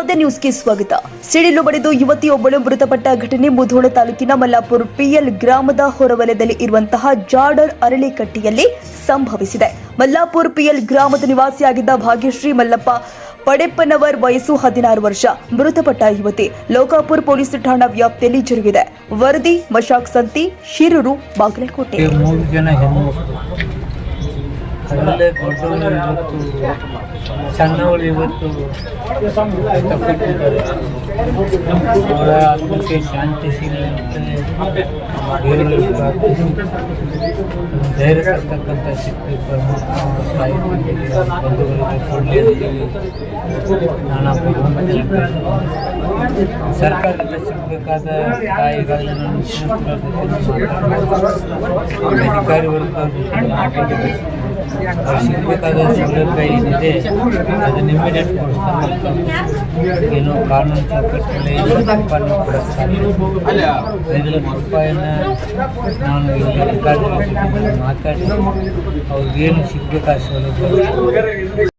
ನ್ಯೂಸ್ಗೆ ಸ್ವಾಗತ. ಸಿಡಿಲು ಬಡಿದು ಯುವತಿಯೊಬ್ಬಳು ಮೃತಪಟ್ಟ ಘಟನೆ ಮುಧೋಳ ತಾಲೂಕಿನ ಮಲ್ಲಾಪುರ್ ಪಿಎಲ್ ಗ್ರಾಮದ ಹೊರವಲಯದಲ್ಲಿ ಇರುವಂತಹ ಜಾಡರ್ ಅರಳಿಕಟ್ಟಿಯಲ್ಲಿ ಸಂಭವಿಸಿದೆ. ಮಲ್ಲಾಪುರ್ ಪಿಎಲ್ ಗ್ರಾಮದ ನಿವಾಸಿಯಾಗಿದ್ದ ಭಾಗ್ಯಶ್ರೀ ಮಲ್ಲಪ್ಪ ಪಡೆಪ್ಪನವರ್ ವಯಸ್ಸು ಹದಿನಾರು ವರ್ಷ, ಮೃತಪಟ್ಟ ಯುವತಿ. ಲೋಕಾಪುರ್ ಪೊಲೀಸ್ ಠಾಣಾ ವ್ಯಾಪ್ತಿಯಲ್ಲಿ ಜರುಗಿದೆ. ವರದಿ, ಮಶಾಕ್ ಸಂತಿ, ಶಿರೂರು, ಬಾಗಲಕೋಟೆ. ಈ ಮೂರು ಜನ ಹೆಣ್ಮಕ್ಳು ಅದರಲ್ಲೇ ದೊಡ್ಡವಳು ಇವತ್ತು ಸಣ್ಣವಳು ಇವತ್ತು ಕಷ್ಟಪಟ್ಟಿದ್ದಾರೆ ಅವರ ಆತ್ಮಕ್ಕೆ ಶಾಂತಿ ಸಿಗಲಿ ಅಂತಲೇ ದೇವರಲ್ಲಿ ಪ್ರಾರ್ಥಿಸಿ ಧೈರ್ಯ ತರ್ತಕ್ಕಂಥ ಶಕ್ತಿ ಪರಮಾತ್ಮ ತಾಯಿ ತಂದೆಗೆ ಬಂಧುಗಳಿಗೆ ಕೊಡಲಿ ಅಂತೇಳಿ ನಾನಾ ಭಗವಂತನಲ್ಲಿ ಬೇಡ್ಕೊಳ್ತೀನಿ. ಸರ್ಕಾರದಿಂದ ಸಿಗಬೇಕಾದ ತಾಯಿಗಳನ್ನ ನಾನು ಮುಖ್ಯಮಂತ್ರಿಗಳ ಜೊತೆ ಮಾತಾಡಿ ಅಧಿಕಾರಿ ವರ್ಗದ ಜೊತೆ ಮಾತಾಡಿ ಅವ್ರು ಸಿಗಬೇಕಾದ ಸೌಲಭ್ಯ ಏನಿದೆ ಅದನ್ನ ಇಮಿಡಿಯೇಟ್ ಕೊಡಿಸ್ತಾ ಏನೋ ಕಾನೂನು ಐದು ಲಕ್ಷ ರೂಪಾಯಿನ ಕೊಡಿಸ್ತಾರೆ ಐದು ಲಕ್ಷ ರೂಪಾಯಿನ ನಾನು ಇಲ್ಲಿ ಅಧಿಕಾರಿಗಳ ಜೊತೆ ಮಾತಾಡಿ. ಅವ್ರಿಗೇನು ಸಿಗಬೇಕಾದ ಸೌಲಭ್ಯ